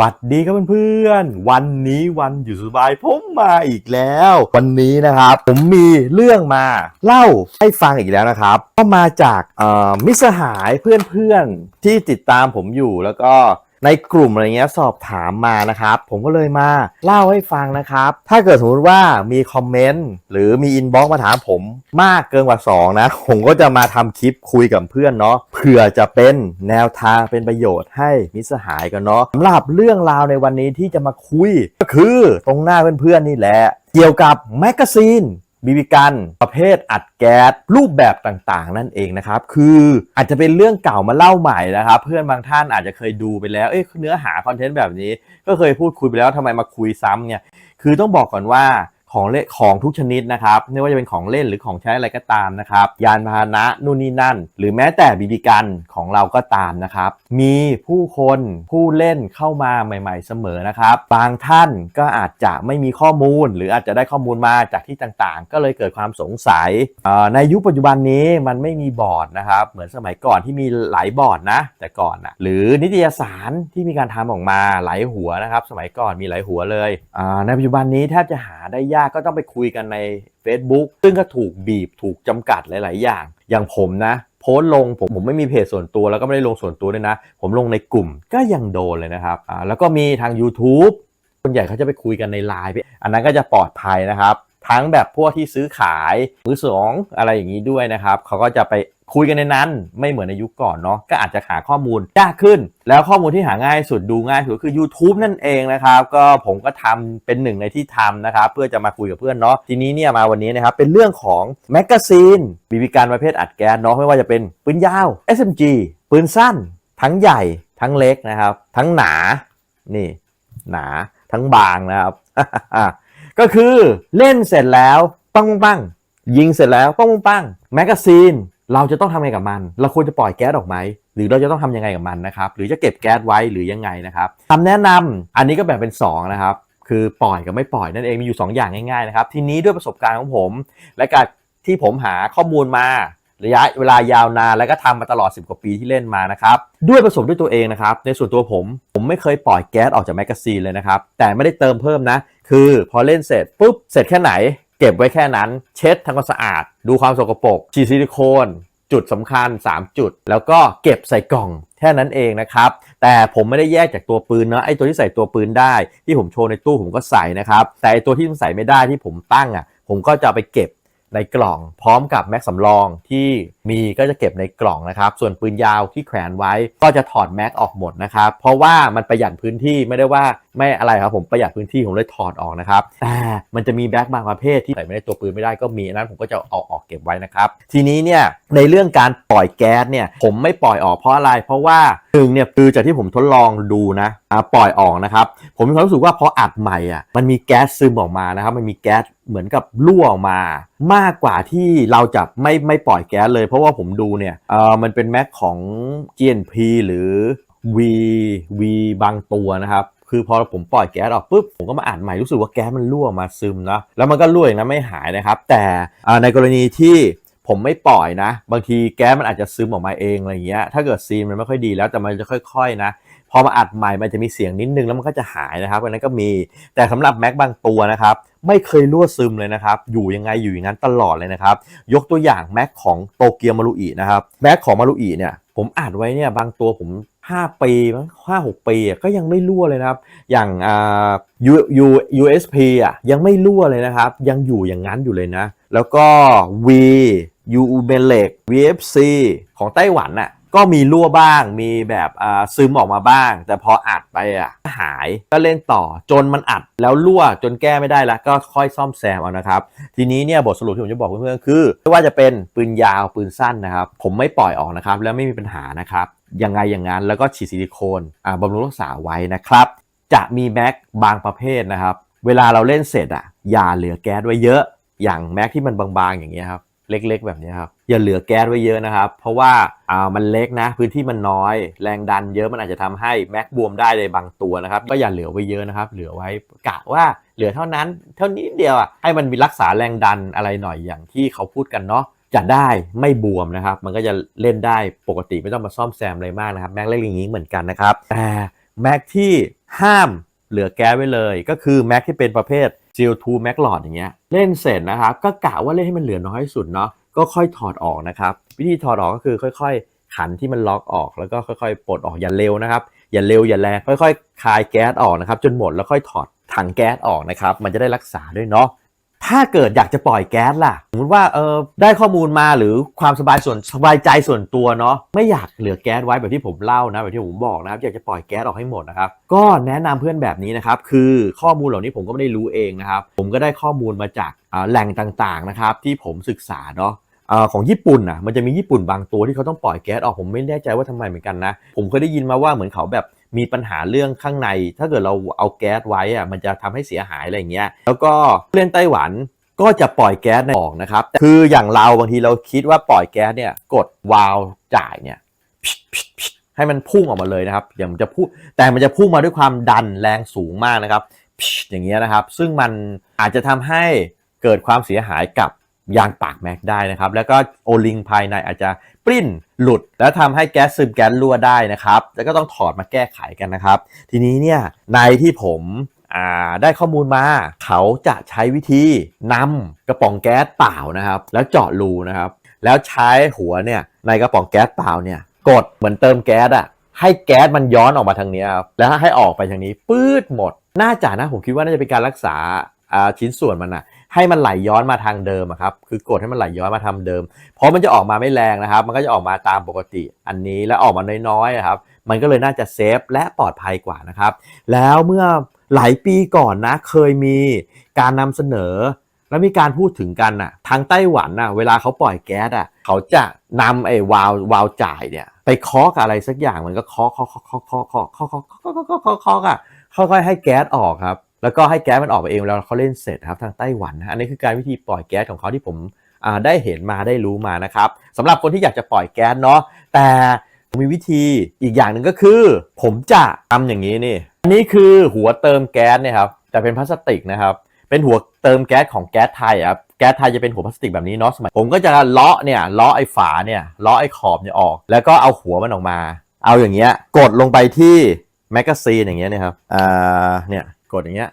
วัสดีครับเพื่อนๆ วันนี้วันอยู่สบายผมมาอีกแล้ว วันนี้นะครับ ผมมีเรื่องมาเล่าให้ฟังอีกแล้วนะครับ ก็มาจากมิสหายเพื่อนๆที่ติดตามผมอยู่แล้วก็ ในกลุ่มอะไรเงี้ยสอบถามมานะครับ ผมก็เลยมาเล่าให้ฟังนะครับ ถ้าเกิดสมมติว่ามีคอมเมนต์หรือมีอินบ็อกซ์มาถามผมมากเกินกว่า 2 นะ ผมก็จะมาทำคลิปคุยกับเพื่อนเนาะเผื่อจะเป็นแนวทางเป็นประโยชน์ให้มิสหายกันเนาะสำหรับเรื่องราวในวันนี้ที่จะมาคุย ก็คือตรงหน้าเพื่อนๆนี่แหละ เกี่ยวกับแมกกาซีน บีบีกันประเภทอัดแก๊สรูปแบบต่างๆ นั่นเองนะครับ คืออาจจะเป็นเรื่องเก่ามาเล่าใหม่นะครับ เพื่อนบางท่านอาจจะเคยดูไปแล้วเอ้ยเนื้อหาคอนเทนต์แบบนี้ ก็เคยพูดคุยไปแล้วทำไมมาคุยซ้ำเนี่ยคือต้องบอกก่อนว่า ของเล่นของทุกชนิดนะครับไม่ว่าจะเป็นของเล่นหรือของใช้อะไรก็ตามนะครับ ยานพาหนะนู่นนี่นั่น หรือแม้แต่บีบีกันของเราก็ตามนะครับ มีผู้คนผู้เล่นเข้ามาใหม่ ๆ เสมอนะครับ บางท่านก็อาจจะไม่มีข้อมูล หรืออาจจะได้ข้อมูลมาจากที่ต่างๆ ก็เลยเกิดความสงสัยในยุคปัจจุบันนี้มันไม่มีบอร์ดนะครับ เหมือนสมัยก่อนที่มีหลายบอร์ดนะแต่ก่อนนะหรือนิตยสารที่มีการทำออกมาหลายหัวนะครับ สมัยก่อนมีหลายหัวเลยในปัจจุบันนี้แทบจะหาได้ยากก็ต้องไปคุยกันใน Facebook ซึ่งก็ถูกบีบถูกจำกัดหลาย ๆ อย่าง อย่างผมนะ โพสลงผมผมไม่มีเพจส่วนตัวแล้วก็ไม่ได้ลงส่วนตัวด้วยนะ ผมลงในกลุ่มก็ยังโดนเลยนะครับอ่าแล้วก็มีทาง YouTube ส่วนใหญ่เขาจะไปคุยกันในไลน์อันนั้นก็จะปลอดภัยนะครับ ทั้งแบบพวกที่ซื้อขายมือสองอะไรอย่างนี้ด้วยนะครับเขาก็จะไป คุยกันในนั้นไม่เหมือนในยุคก่อนเนาะก็อาจจะหาข้อมูลยากขึ้น แล้วข้อมูลที่หาง่ายสุดดูง่ายสุดคือ YouTube นั่นเองนะครับก็ผมก็ทำเป็นหนึ่งในที่ทำนะครับเพื่อจะมาคุยกับเพื่อนเนาะทีนี้เนี่ยมาวันนี้นะครับเป็นเรื่องของแมกกาซีนบีบีการประเภทอัดแก๊สเนาะไม่ว่าจะเป็นปืนยาว SMG ปืนสั้น ทั้งใหญ่ทั้งเล็กนะครับ ทั้งหนานี่หนาทั้งบางนะครับ ก็คือเล่นเสร็จแล้วปังปังปังยิงเสร็จแล้วปังปังปังแมกกาซีน เราจะต้องทำยังไงกับมัน เราควรจะปล่อยแก๊สออกไหม หรือเราจะต้องทำยังไงกับมันนะครับ หรือจะเก็บแก๊สไว้หรือยังไงนะครับคำแนะนำอันนี้ก็แบ่งเป็น 2 นะครับ คือปล่อยกับไม่ปล่อยนั่นเองมีอยู่ 2 อย่างง่ายๆนะครับ ทีนี้ด้วยประสบการณ์ของผม และการที่ผมหาข้อมูลมาระยะเวลายาวนานแล้วก็ทำมาตลอด 10 กว่าปีที่เล่นมานะครับ ด้วยประสบด้วยตัวเองนะครับ ในส่วนตัวผม ผมไม่เคยปล่อยแก๊สออกจากแมกกาซีนเลยนะครับ แต่ไม่ได้เติมเพิ่มนะ คือพอเล่นเสร็จปุ๊บ เสร็จแค่ไหน เก็บไว้แค่นั้น เช็ดทำความสะอาด ดูความสกปรกฉีดซิลิโคน จุดสำคัญ 3 จุด แล้วก็เก็บใส่กล่องแค่นั้นเองนะครับ แต่ผมไม่ได้แยกจากตัวปืนเนาะไอตัวที่ใส่ตัวปืนได้ ที่ผมโชว์ในตู้ผมก็ใส่นะครับ แต่ไอตัวที่มันใส่ไม่ได้ที่ผมตั้งอะผมก็จะไปเก็บ ในกล่อง พร้อมกับแม็กสำรองที่มีก็จะเก็บในกล่องนะครับ ส่วนปืนยาวที่แขวนไว้ก็จะถอดแม็กออกหมดนะครับเพราะว่ามันประหยัดพื้นที่ไม่ได้ว่าไม่อะไรครับผมประหยัดพื้นที่ผมเลยถอดออกนะครับแต่มันจะมีแบ็กบางประเภทที่ใส่ไม่ได้ตัวปืนไม่ได้ก็มีอันนั้นผมก็จะเอาออกเก็บไว้นะครับ ทีนี้เนี่ยในเรื่องการปล่อยแก๊สเนี่ยผมไม่ปล่อยออกเพราะอะไรเพราะว่าหนึ่งเนี่ยคือจากที่ผมทดลองดูนะอ่าปล่อยออกนะครับ ผมมีความรู้สึกว่าพออัดใหม่อะมันมีแก๊สซึมออกมานะครับ มันมีแก๊สเหมือนกับรั่วออกมา มากกว่าที่เราจะไม่ไม่ปล่อยแก๊สเลย เพราะว่าผมดูเนี่ยเออมันเป็นแม็กของ GNP หรือ V V บางตัวนะครับคือพอผมปล่อยแก๊สออกปุ๊บผมก็มาอ่านใหม่รู้สึกว่าแก๊สมันรั่วมาซึมนะแล้วมันก็รั่วอย่างนั้นไม่หายนะครับ แต่ในกรณีที่ ผมไม่ปล่อยนะ บางทีแก๊สมันอาจจะซึมออกมาเองอะไรเงี้ยถ้าเกิดซีนมันไม่ค่อยดีแล้วแต่มันจะค่อย ๆ นะพอมาอัดใหม่มันจะมีเสียงนิดนึงแล้วมันก็จะหายนะครับอันนั้นก็มีแต่สำหรับแม็กบางตัวนะครับไม่เคยรั่วซึมเลยนะครับ อยู่ยังไงอยู่อย่างนั้นตลอดเลยนะครับ ยกตัวอย่างแม็กของโตเกียวมารุอินะครับแม็กของมารุอิเนี่ย ผมอัดไว้เนี่ยบางตัวผม5ปีมั้งห้าหกปีก็ยังไม่รั่วเลยนะครับ อย่างอ่า U U USP อะยังไม่รั่วเลยนะครับ ยังอยู่อย่างนั้นอยู่เลยนะ แล้วก็ V U b e l e c VFC ของไต้หวันน่ะก็มีรั่วบ้างมีแบบอ่าซึมออกมาบ้าง แต่พออัดไปอะหายก็เล่นต่อจนมันอัดแล้วรั่วจนแก้ไม่ได้แล้วก็ค่อยซ่อมแซมเอานะครับ ทีนี้เนี่ยบทสรุปที่ผมจะบอกเพื่อนๆคือไม่ว่าจะเป็นปืนยาวปืนสั้นนะครับ ผมไม่ปล่อยออกนะครับ แล้วไม่มีปัญหานะครับ ยังไงอย่างนั้นแล้วก็ฉีดซิลิโคนอ่าบำรุงรักษาไว้นะครับ จะมีแม็กบางประเภทนะครับ เวลาเราเล่นเสร็จอะอย่าเหลือแก๊สไว้เยอะ อย่างแม็กที่มันบางๆอย่างเงี้ยครับเล็กๆ แบบนี้ครับอย่าเหลือแก๊สไว้เยอะนะครับ เพราะว่าอ่ามันเล็กนะ พื้นที่มันน้อย แรงดันเยอะมันอาจจะทำให้แม็กบวมได้เลยบางตัวนะครับ ก็อย่าเหลือไว้เยอะนะครับ เหลือไว้กะว่าเหลือเท่านั้น เท่านี้เดียวอะให้มันมีรักษาแรงดันอะไรหน่อยอย่างที่เขาพูดกันเนาะ จะได้ไม่บวมนะครับ มันก็จะเล่นได้ปกติไม่ต้องมาซ่อมแซมอะไรมากนะครับ แม็กเล็กอย่างนี้เหมือนกันนะครับ แต่แม็กที่ห้ามเหลือแก๊สไว้เลย ก็คือแม็กที่เป็นประเภท CO2 แม็กหลอดอย่างเงี้ยเล่นเสร็จนะครับก็กะว่าเล่นให้มันเหลือน้อยที่สุดเนาะก็ค่อยถอดออกนะครับ วิธีถอดออกก็คือค่อย ๆ ขันที่มันล็อกออกแล้วก็ค่อยๆปลดออกอย่าเร็วนะครับอย่าเร็วอย่าแรงค่อยๆคายแก๊สออกนะครับจนหมดแล้วค่อยถอดถังแก๊สออกนะครับ มันจะได้รักษาด้วยเนาะ ถ้าเกิดอยากจะปล่อยแก๊สล่ะ สมมติว่าเออได้ข้อมูลมาหรือความสบายส่วนสบายใจส่วนตัวเนาะไม่อยากเหลือแก๊สไว้แบบที่ผมเล่านะแบบที่ผมบอกนะครับอยากจะปล่อยแก๊สออกให้หมดนะครับ ก็แนะนำเพื่อนแบบนี้นะครับ คือข้อมูลเหล่านี้ผมก็ไม่ได้รู้เองนะครับ ผมก็ได้ข้อมูลมาจากแหล่งต่างๆนะครับ ที่ผมศึกษาเนาะของญี่ปุ่นอะมันจะมีญี่ปุ่นบางตัวที่เขาต้องปล่อยแก๊สออกผมไม่แน่ใจว่าทำไมเหมือนกันนะ ผมเคยได้ยินมาว่าเหมือนเขาแบบ มีปัญหาเรื่องข้างใน ถ้าเกิดเราเอาแก๊สไว้อะมันจะทำให้เสียหายอะไรอย่างเงี้ย แล้วก็เล่นไต้หวันก็จะปล่อยแก๊สในออกนะครับ คืออย่างเราบางทีเราคิดว่าปล่อยแก๊สเนี่ยกดวาล์วจ่ายเนี่ยให้มันพุ่งออกมาเลยนะครับอย่างมันจะพุ่งแต่มันจะพุ่งมาด้วยความดันแรงสูงมากนะครับอย่างเงี้ยนะครับ ซึ่งมันอาจจะทำให้เกิดความเสียหายกับ ยางปากแม็กได้นะครับ แล้วก็โอลิงภายในอาจจะปริ้นหลุด แล้วทำให้แก๊สซึมแก๊สรั่วได้นะครับ แล้วก็ต้องถอดมาแก้ไขกันนะครับ ทีนี้เนี่ยในที่ผมได้ข้อมูลมาเขาจะใช้วิธีนำกระป๋องแก๊สเปล่านะครับ แล้วเจาะรูนะครับ แล้วใช้หัวเนี่ยในกระป๋องแก๊สเปล่าเนี่ยกดเหมือนเติมแก๊สอะให้แก๊สมันย้อนออกมาทางนี้ครับแล้วให้ออกไปทางนี้ปื๊ดหมด น่าจะนะผมคิดว่าน่าจะเป็นการรักษาอ่าชิ้นส่วนมันอะ ให้มันไหลย้อนมาทางเดิมครับคือกดให้มันไหลย้อนมาทาเดิม เพราะมันจะออกมาไม่แรงนะครับ มันก็จะออกมาตามปกติอันนี้แล้วออกมาน้อยๆอะครับ มันก็เลยน่าจะเซฟและปลอดภัยกว่านะครับ แล้วเมื่อหลายปีก่อนนะเคยมีการนำเสนอ แล้วมีการพูดถึงกันน่ะทางไต้หวันน่ะเวลาเขาปล่อยแก๊สอะเขาจะนำไอ้วาล์ววาล์วจ่ายเนี่ยไปเคาะกับอะไรสักอย่างมันก็เคาะเคาะเคาะเคาะเคาะเคาะเคาะเคาะเคาะเคาะเคาะเคาะเคาะอะค่อยๆให้แก๊สออกครับ แล้วก็ให้แก๊สมันออกไปเองแล้วเขาเล่นเสร็จครับทางไต้หวันนะอันนี้คือการวิธีปล่อยแก๊สของเขาที่ผมได้เห็นมาได้รู้มานะครับสำหรับคนที่อยากจะปล่อยแก๊สเนาะแต่มีวิธีอีกอย่างหนึ่งก็คือ ผมจะทำอย่างนี้นี่อันนี้คือหัวเติมแก๊สเนี่ยครับแต่เป็นพลาสติกนะครับเป็นหัวเติมแก๊สของแก๊สไทยอะครับแก๊สไทยจะเป็นหัวพลาสติกแบบนี้เนาะสมัยผมก็จะเลาะเนี่ยเลาะไอ้ฝาเนี่ยเลาะไอ้ขอบเนี่ยออก แล้วก็เอาหัวมันออกมา เอาอย่างเงี้ยกดลงไปที่แมกกาซีนอย่างเงี้ยนะครับอ่าเนี่ย กดอย่างเงี้ย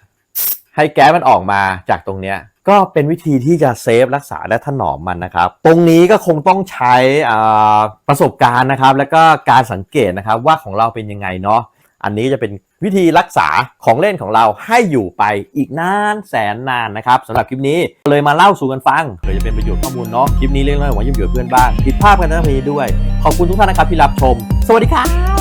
ให้แก๊สมันออกมาจากตรงเนี้ยก็เป็นวิธีที่จะเซฟรักษาและถนอมมันนะครับ ตรงนี้ก็คงต้องใช้ประสบการณ์นะครับ แล้วก็การสังเกตนะครับว่าของเราเป็นยังไงเนาะอันนี้จะเป็นวิธีรักษาของเล่นของเราให้อยู่ไปอีกนานแสนนานนะครับสำหรับคลิปนี้เลยมาเล่าสู่กันฟังเผื่อจะเป็นประโยชน์ข้อมูลเนาะคลิปนี้เรื่องอะไรหวังจะอยู่เพื่อนบ้างผิดพลาดกันทั้งนี้ด้วย ขอบคุณทุกท่านนะครับที่รับชม สวัสดีครับ